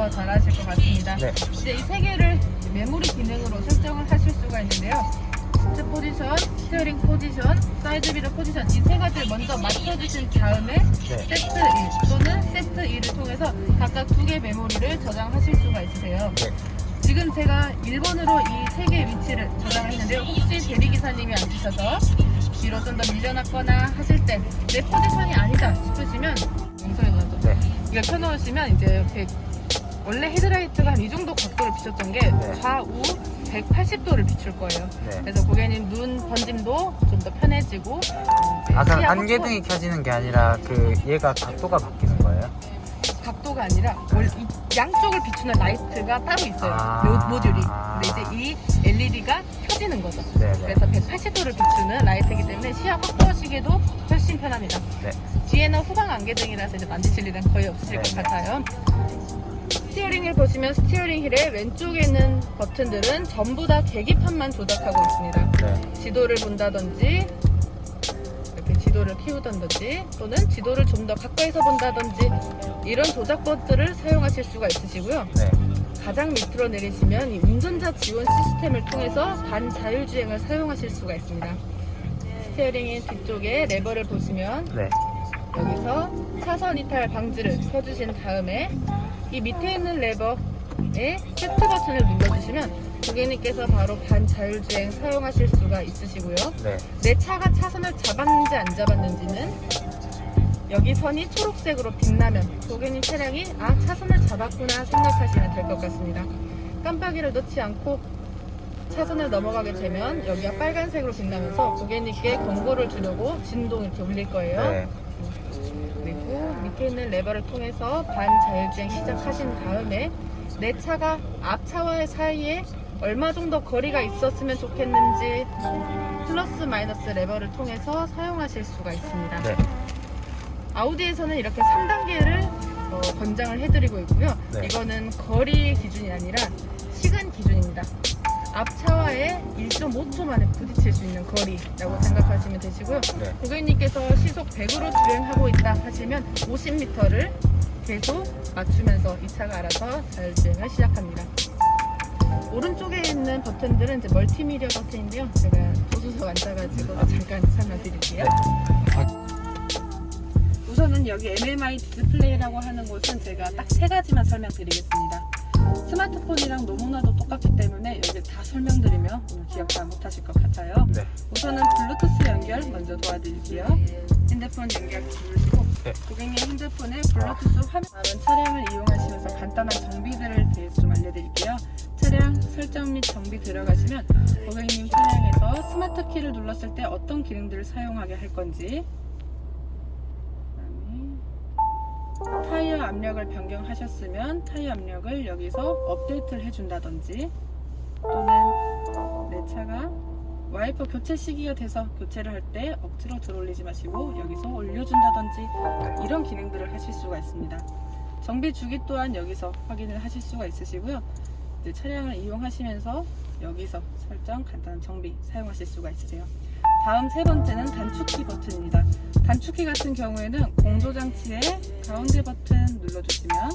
더 잘하실 것 같습니다. 네. 이제 이 세 개를 메모리 기능으로 설정을 하실 수가 있는데요. 시트 포지션, 스티어링 포지션, 사이드 미러 포지션 이 세 가지를 먼저 맞춰주신 다음에 네. 세트 1 또는 세트 2를 통해서 각각 두 개 메모리를 저장하실 수가 있으세요. 네. 지금 제가 1번으로 이 세 개의 위치를 저장을 했는데요. 혹시 대리기사님이 앉으셔서 뒤로 좀 더 밀려났거나 하실 때 내 포지션이 아니다 싶으시면 용서해 놔죠 네. 이걸 켜놓으시면 이제 이렇게 원래 헤드라이트가 한 이 정도 각도를 비췄던 게 네. 좌우 180도를 비출 거예요. 네. 그래서 고객님 눈 번짐도 좀 더 편해지고 이제 아, 그럼 안개등이 켜지는 게 아니라 그 얘가 각도가 바뀌는 거예요? 각도가 아니라 원- 이 양쪽을 비추는 라이트가 따로 있어요. 아. 모- 모듈이. 아. 근데 이제 이 LED가 켜지는 거죠. 네, 네. 그래서 180도를 비추는 라이트이기 때문에 시야 확보하시기도 훨씬 편합니다. 네. 뒤에는 후방 안개등이라서 이제 만지실 일은 거의 없으실 네, 것 네. 같아요. 스티어링을 보시면 스티어링 휠의 왼쪽에 있는 버튼들은 전부 다 계기판만 조작하고 있습니다. 네. 지도를 본다든지 이렇게 지도를 키우던지 또는 지도를 좀 더 가까이서 본다든지 이런 조작 버튼을 사용하실 수가 있으시고요. 네. 가장 밑으로 내리시면 이 운전자 지원 시스템을 통해서 반자율주행을 사용하실 수가 있습니다. 스티어링의 뒤쪽에 레버를 보시면 네. 여기서 차선 이탈 방지를 켜주신 다음에 이 밑에 있는 레버에 세트 버튼을 눌러주시면 고객님께서 바로 반자율주행 사용하실 수가 있으시고요. 네. 내 차가 차선을 잡았는지 안 잡았는지는 여기 선이 초록색으로 빛나면 고객님 차량이 아 차선을 잡았구나 생각하시면 될 것 같습니다. 깜빡이를 넣지 않고 차선을 넘어가게 되면 여기가 빨간색으로 빛나면서 고객님께 경고를 주려고 진동 이렇게 울릴 거예요. 네. 밑에 있는 레버를 통해서 반자율주행 시작하신 다음에 내 차가 앞 차와의 사이에 얼마 정도 거리가 있었으면 좋겠는지 플러스 마이너스 레버를 통해서 사용하실 수가 있습니다. 네. 아우디에서는 이렇게 3단계를 어, 권장을 해드리고 있고요. 네. 이거는 거리 기준이 아니라 시간 기준입니다. 앞차와의 1.5초 만에 부딪힐 수 있는 거리라고 생각하시면 되시고요. 네. 고객님께서 시속 100으로 주행하고 있다 하시면 50m를 계속 맞추면서 이 차가 알아서 자율주행을 시작합니다. 오른쪽에 있는 버튼들은 이제 멀티미디어 버튼인데요. 제가 조수석 앉아가지고 잠깐 설명드릴게요. 우선은 여기 MMI 디스플레이라고 하는 곳은 제가 딱 세 가지만 설명드리겠습니다. 스마트폰이랑 너무나도 똑같기 때문에 여기 다 설명드리면 오늘 기억 다 못하실 것 같아요. 네. 우선은 블루투스 연결 먼저 도와드릴게요. 핸드폰 연결 누르시고 네. 고객님 핸드폰에 블루투스 화면 다른 차량을 이용하시면서 간단한 정비들을 대해서 좀 알려드릴게요. 차량 설정 및 정비 들어가시면 고객님 차량에서 스마트 키를 눌렀을 때 어떤 기능들을 사용하게 할 건지 압력을 변경하셨으면 타이어 압력을 여기서 업데이트를 해준다든지 또는 내 차가 와이퍼 교체 시기가 돼서 교체를 할 때 억지로 들어올리지 마시고 여기서 올려준다든지 이런 기능들을 하실 수가 있습니다. 정비 주기 또한 여기서 확인을 하실 수가 있으시고요. 차량을 이용하시면서 여기서 설정 간단한 정비 사용하실 수가 있으세요. 다음 세 번째는 단축키 버튼입니다. 단축키 같은 경우에는 공조장치의 가운데 버튼 눌러주시면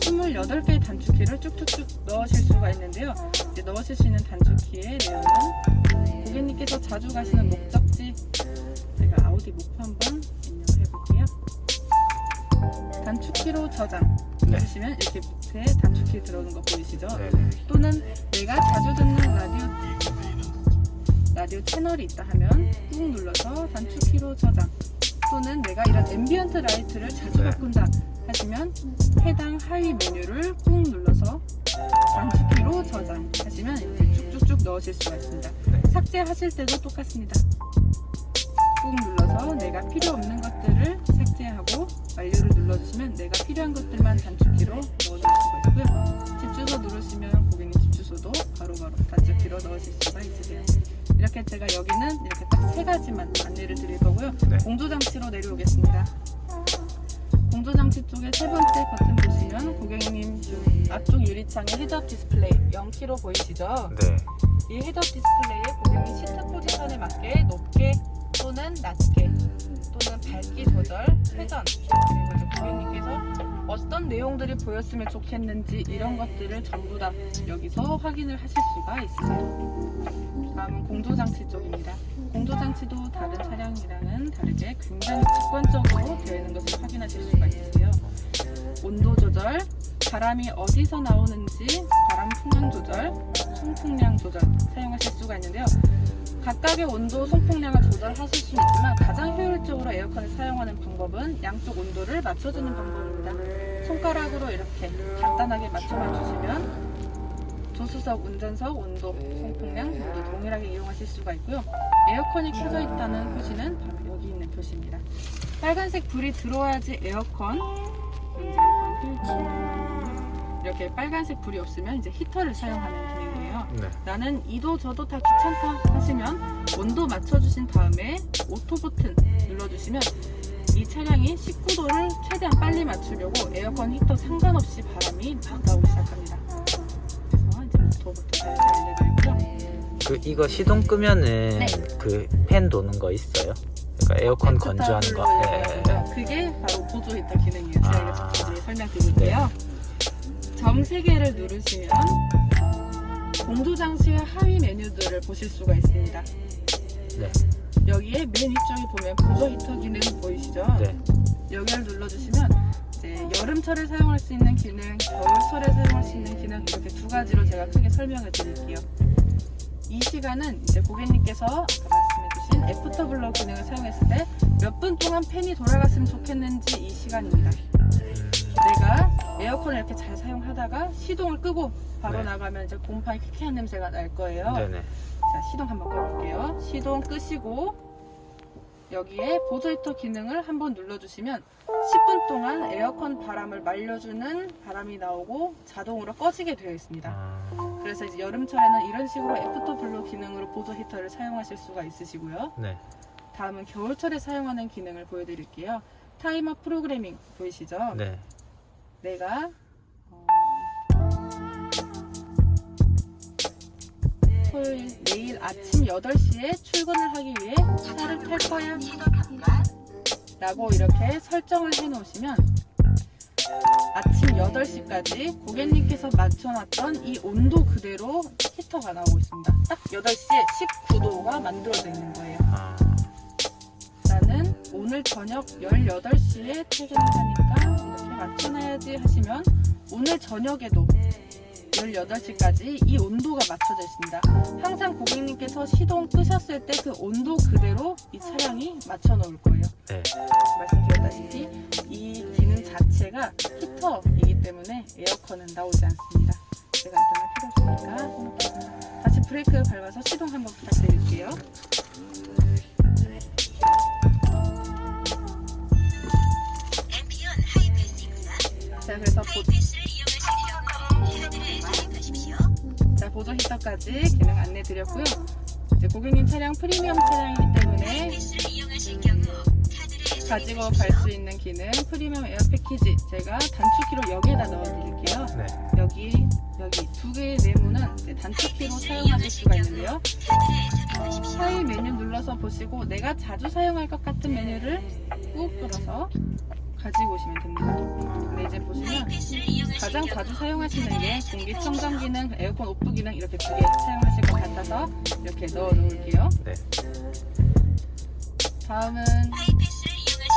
28개의 단축키를 쭉쭉쭉 넣으실 수가 있는데요. 이제 넣으실 수 있는 단축키의 내용은 고객님께서 자주 가시는 목적지 제가 아우디 목표 한번 입력을 해볼게요. 단축키로 저장 네. 누르시면 이렇게 밑에 단축키 들어오는 거 보이시죠? 네. 또는 내가 자주 듣는 라디오 라디오 채널이 있다 하면 꾹 눌러서 단축키로 저장 또는 내가 이런 앰비언트 라이트를 자주 네. 바꾼다 하시면 해당 하위 메뉴를 꾹 눌러서 단축키로 저장 하시면 이렇게 쭉쭉쭉 넣으실 수가 있습니다. 네. 삭제하실 때도 똑같습니다. 꾹 눌러서 내가 필요 없는 것들을 삭제하고 완료를 눌러주시면 내가 필요한 것들만 단축키로 넣어줄 수가 있고요. 집 주소 누르시 이렇게 제가 여기는 이렇게 딱 세 가지만 안내를 드릴 거고요. 네. 공조장치로 내려오겠습니다. 공조장치 쪽에 세 번째 버튼 보시면 고객님 좀 앞쪽 유리창에 헤드업 디스플레이 0kg 보이시죠? 네. 이 헤드업 디스플레이에 고객님 시트 포지션에 맞게 높게 또는 낮게 또는 밝기 조절, 회전 그리고 이제 고객님께서 어떤 내용들이 보였으면 좋겠는지 이런 것들을 전부 다 여기서 확인을 하실 수가 있으세요. 다음은 공조장치 쪽입니다. 공조장치도 다른 차량이랑은 다르게 굉장히 직관적으로 되어 있는 것을 확인하실 수가 있으세요. 온도 조절, 바람이 어디서 나오는지 바람 풍량 조절, 송풍량 조절 사용하실 수가 있는데요. 각각의 온도, 송풍량을 조절하실 수는 있지만 가장 효율적으로 에어컨을 사용하는 방법은 양쪽 온도를 맞춰주는 방법입니다. 손가락으로 이렇게 간단하게 맞춰만 주시면 조수석, 운전석 온도, 송풍량 모두 동일하게 이용하실 수가 있고요. 에어컨이 켜져 있다는 표시는 바로 여기 있는 표시입니다. 빨간색 불이 들어와야지 에어컨, 이렇게 빨간색 불이 없으면 이제 히터를 사용하는. 네. 나는 이도 저도 다 귀찮다 하시면 온도 맞춰주신 다음에 오토 버튼 눌러주시면 이 차량이 19도를 최대한 빨리 맞추려고 에어컨 히터 상관없이 바람이 막 나오기 시작합니다. 그래서 이제 오토 버튼 잘 알려드리고요. 그 이거 시동 끄면은 네. 그팬 도는 거 있어요? 그러니까 에어컨 건조하는 거. 예. 그게 바로 보조 히터 기능이에요. 제가 아. 뒤에 설명드릴게요. 점 3개를 누르시면 공조 장치의 하위 메뉴들을 보실 수가 있습니다. 네. 여기에 맨 위쪽에 보면 보조 히터 기능 보이시죠? 네. 여기를 눌러주시면 이제 여름철에 사용할 수 있는 기능, 겨울철에 사용할 수 있는 기능 이렇게 두 가지로 제가 크게 설명을 드릴게요. 이 시간은 이제 고객님께서 아까 말씀해주신 애프터 블러 기능을 사용했을 때 몇 분 동안 팬이 돌아갔으면 좋겠는지 이 시간입니다. 음, 내가 에어컨을 이렇게 잘 사용하다가 시동을 끄고 바로 네. 나가면 이제 곰팡이 퀴퀴한 냄새가 날 거예요. 네네. 자, 시동 한번 꺼볼게요. 시동 끄시고 여기에 보조 히터 기능을 한번 눌러주시면 10분 동안 에어컨 바람을 말려주는 바람이 나오고 자동으로 꺼지게 되어 있습니다. 아, 그래서 이제 여름철에는 이런 식으로 애프터 블로 기능으로 보조 히터를 사용하실 수가 있으시고요. 네. 다음은 겨울철에 사용하는 기능을 보여드릴게요. 타이머 프로그래밍 보이시죠? 네. 내가 어, 토요일 내일 아침 8시에 출근을 하기 위해 차를 탈 거야. 라고 이렇게 설정을 해 놓으시면 아침 8시까지 고객님께서 맞춰놨던 이 온도 그대로 히터가 나오고 있습니다. 딱 8시에 19도가 만들어져 있는 거예요. 아, 나는 오늘 저녁 18시에 퇴근을 하니까 맞춰놔야지 하시면 오늘 저녁에도 18시까지 이 온도가 맞춰져 있습니다. 항상 고객님께서 시동 끄셨을 때 그 온도 그대로 이 차량이 맞춰 놓을 거예요. 네. 말씀드렸다시피 이 기능 자체가 히터이기 때문에 에어컨은 나오지 않습니다. 제가 일단은 필요 없으니까. 다시 브레이크 밟아서 시동 한번 부탁드릴게요. 드렸고요. 이제 고객님 차량 프리미엄 차량이기 때문에 가지고. 갈 수 있는 기능 프리미엄 에어 패키지 제가 단축키로 여기에다 넣어 드릴게요. 네. 여기 여기 두 개의 네모는 단축키로 사용하실 수가 있는데요. 하위 메뉴 눌러서 보시고 내가 자주 사용할 것 같은 메뉴를 꾹 눌러서 가지고 오시면 됩니다. 근데 이제 보시면 가장 자주 사용하시는 게 공기청정. 기능, 에어컨 오프 기능 이렇게 두 개 사용하실 것 같아서 이렇게 넣어 놓을게요. 네. 다음은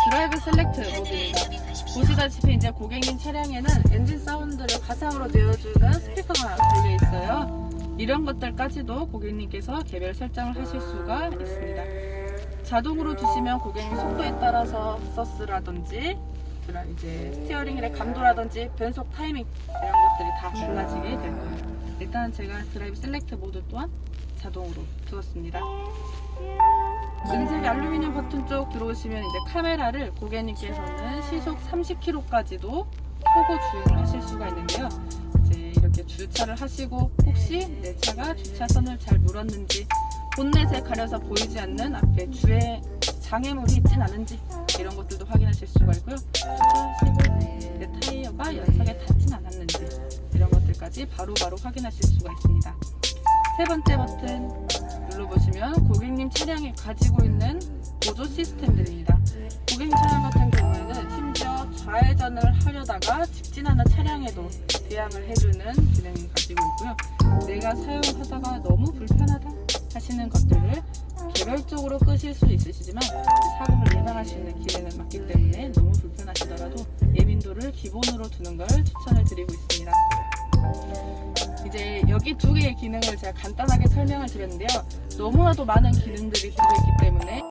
드라이브 셀렉트 모드입니다. 보시다시피 이제 고객님 차량에는 엔진 사운드를 가상으로 내어주는 스피커가 달려 있어요. 이런 것들까지도 고객님께서 개별 설정을 하실 수가 있습니다. 자동으로 두시면 고객님 속도에 따라서 서스라든지 드라- 이제 스티어링 의 감도라든지 변속 타이밍 이런 것들이 다 달라지게 될 거예요. 일단 제가 드라이브 셀렉트 모드 또한 자동으로 두었습니다. 은색 알루미늄 버튼 쪽 들어오시면 이제 카메라를 고객님께서는 시속 30km까지도 켜고 주행을 하실 수가 있는데요. 이제 이렇게 주차를 하시고 혹시 내 차가 주차선을 잘 물었는지 본넷에 가려서 보이지 않는 앞에 주행 장애물이 있진 않은지 이런 것들도 확인하실 수가 있고요. 주차하시고 내 타이어가 연석에 닿진 않았는지 이런 것들까지 바로 바로 확인하실 수가 있습니다. 세 번째 버튼 눌러보시면 고객님 차량이 가지고 있는 보조 시스템들입니다. 고객님 차량 같은 경우에는 심지어 좌회전을 하려다가 직진하는 차량에도 대항을 해주는 기능을 가지고 있고요. 내가 사용하다가 너무 불편하다 하시는 것들을 개별적으로 끄실 수 있으시지만 사고 를 예방할 수 있는 기능을 맡기 때문에 너무 불편하시더라도 예민도를 기본으로 두는 걸 추천을 드리고 있습니다. 이제 여기 두 개의 기능을 제가 간단하게 설명을 드렸는데요. 너무나도 많은 기능들이 들어있기 때문에